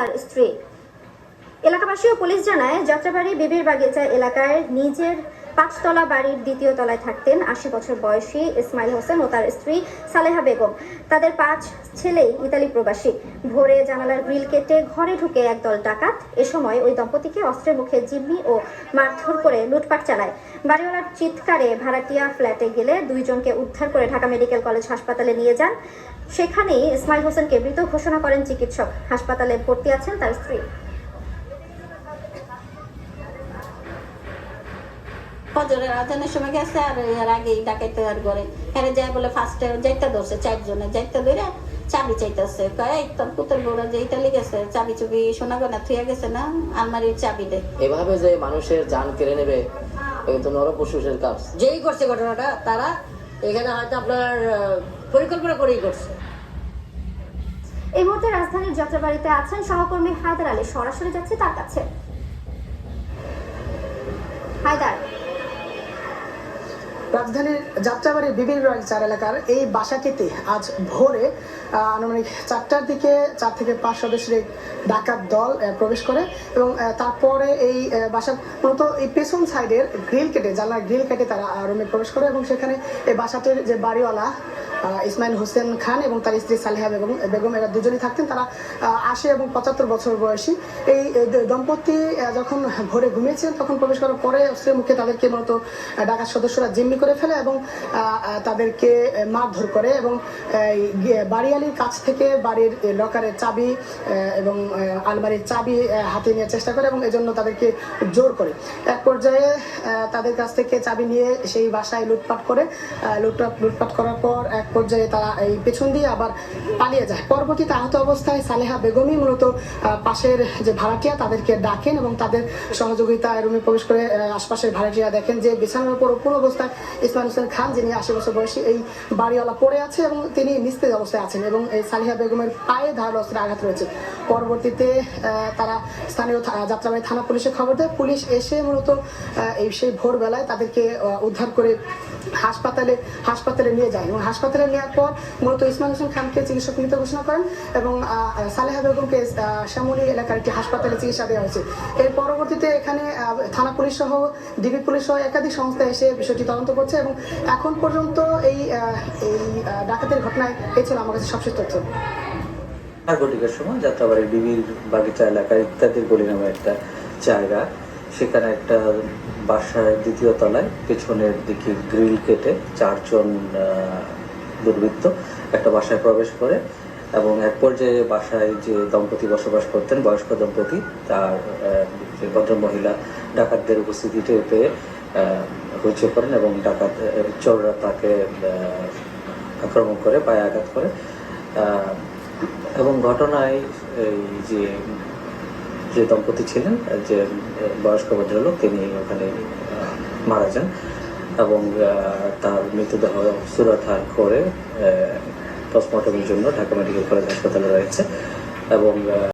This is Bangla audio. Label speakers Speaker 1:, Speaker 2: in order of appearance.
Speaker 1: তার স্ত্রী। এলাকাবাসী ও পুলিশ জানায়, যাত্রাবাড়ি বিবির বাগিচা এলাকায় নিজের পাঁচতলা বাড়ির দ্বিতীয় তলায় থাকতেন আশি বছর বয়সী ইসমাইল হোসেন ও তার স্ত্রী সালেহা বেগম। তাদের পাঁচ ছেলেই ইতালি প্রবাসী। ভোরে জানালার গ্রিল কেটে ঘরে ঢুকে একদল ডাকাত এ সময় ওই দম্পতিকে অস্ত্রের মুখে জিম্মি ও মারধর করে লুটপাট চালায়। বাড়িওয়ালার চিৎকারে ভাড়াটিয়া ফ্ল্যাটে গেলে দুইজনকে উদ্ধার করে ঢাকা মেডিকেল কলেজ হাসপাতালে নিয়ে যান। সেখানেই ইসমাইল হোসেনকে মৃত ঘোষণা করেন চিকিৎসক। হাসপাতালে ভর্তি আছেন তার স্ত্রী।
Speaker 2: ফজরের আজানের সময় গেছে আর এর আগেই ডাকাইতে আর করে। এখানে যায় বলে ফার্স্টে যাইতে ধরছে চারজনে যাইতে ধরে চাবি চাইতেছে। কয় তোর যে গেছে চাবি চুবি সোনা গনা থুয়া গেছে না? আলমারির চাবি দে।
Speaker 3: এভাবে যে মানুষের যান কেড়ে নেবে এ তো নরপশুষের কাজ।
Speaker 4: যেই করছে ঘটনাটা তারা এখানে হয়তো আপনার পরিকল্পনা করেই করছে।
Speaker 1: এই মুহূর্তে রাজধানীর যাত্রাবাড়িতে আছেন সহকর্মী হায়দার আলী। সরাসরি যাচ্ছে তার কাছে। হায়দার
Speaker 5: রাজধানীর যাত্রাবাড়ির বিবির চার এলাকার এই বাসাটিতে আজ ভোরে আনুমানিক চারটার দিকে চার থেকে পাঁচ সদস্যের এক ডাকাত দল প্রবেশ করে এবং তারপরে এই বাসার মূলত এই পেছন সাইডের গ্রিল কেটে, জানলার গ্রিল কেটে তারা রুমে প্রবেশ করে এবং সেখানে এই বাসাটির যে বাড়িওয়ালা ইসমাইল হোসেন খান এবং তার স্ত্রী সালেহা বেগম বেগম এরা দুজনেই থাকতেন। তারা আশি এবং পঁচাত্তর বছর বয়সী। এই দম্পতি যখন ভোরে ঘুমিয়েছেন তখন প্রবেশ করার পরে অস্ত্রের মুখে তাদেরকে মূলত ডাকাত সদস্যরা জিম্মি করে ফেলে এবং তাদেরকে মারধর করে এবং বাড়িয়ালির কাছ থেকে বাড়ির লকারের চাবি এবং আলমারির চাবি হাতে নেওয়ার চেষ্টা করে এবং এজন্য তাদেরকে জোর করে। এক পর্যায়ে তাদের কাছ থেকে চাবি নিয়ে সেই বাসায় লুটপাট করে লুটপাট লুটপাট করার পর এক পর্যায়ে তারা এই পেছন দিয়ে আবার পালিয়ে যায়। পরবর্তীতে আহত অবস্থায় সালেহা বেগমই মূলত পাশের যে ভাড়াটিয়া তাদেরকে ডাকেন এবং তাদের সহযোগিতায় রুমে প্রবেশ করে আশপাশের ভাড়াটিয়া দেখেন যে বিছানার উপর উপর অবস্থায় ইসমাইল হোসেন খান, যিনি আশি বছর বয়সী, এই বাড়িওয়ালা পড়ে আছে এবং তিনি নিস্তেজ অবস্থায় আছেন এবং এই সালিহা বেগমের পায়ে ধারালো অস্ত্রের আঘাত রয়েছে। পরবর্তীতে তারা স্থানীয় যাত্রাবাড়ি থানা পুলিশে খবর দেয়। পুলিশ এসে মূলত এই সেই ভোরবেলায় তাদেরকে উদ্ধার করে হাসপাতালে হাসপাতালে নিয়ে যায় এবং হাসপাতালে নেওয়ার পর মূলত ইসমাইল হোসেন খানকে চিকিৎসক মৃত ঘোষণা করেন এবং সালেহা বেগমকে শ্যামলী এলাকার একটি হাসপাতালে চিকিৎসা দেওয়া হয়েছে। এর পরবর্তীতে এখানে থানা পুলিশ সহ, ডিবি পুলিশ সহ একাধিক সংস্থা এসে বিষয়টি তদন্ত করছে। এবং এখন পর্যন্ত এই এই ডাকাতের ঘটনায় ছিল আমার কাছে সবশেষ তথ্য।
Speaker 6: ঘটিকার সময় যাত্রাবাড়ির বিবির বাগিচা এলাকায় ইত্যাদির গলি নামে একটা জায়গা। সেখানে একটা বাসায় দ্বিতীয় তলায় পেছনের দিকে গ্রিল কেটে চারজন দুর্বৃত্ত একটা বাসায় প্রবেশ করে এবং এক পর্যায়ে বাসায় যে দম্পতি বসবাস করতেন, বয়স্ক দম্পতি, তার ভদ্রমহিলা ডাকাতদের উপস্থিতি টের পেয়ে আহ, করেন এবং ডাকাত চোররা তাকে আক্রমণ করে পায়ে আঘাত করে। এবং ঘটনায় এই যে যে দম্পতি ছিলেন যে বয়স্ক ভদ্রলোক তিনি ওখানে মারা যান এবং তার মৃতদেহ সুরথার করে পোস্টমর্টমের জন্য ঢাকা মেডিকেল কলেজ হাসপাতালে রয়েছে এবং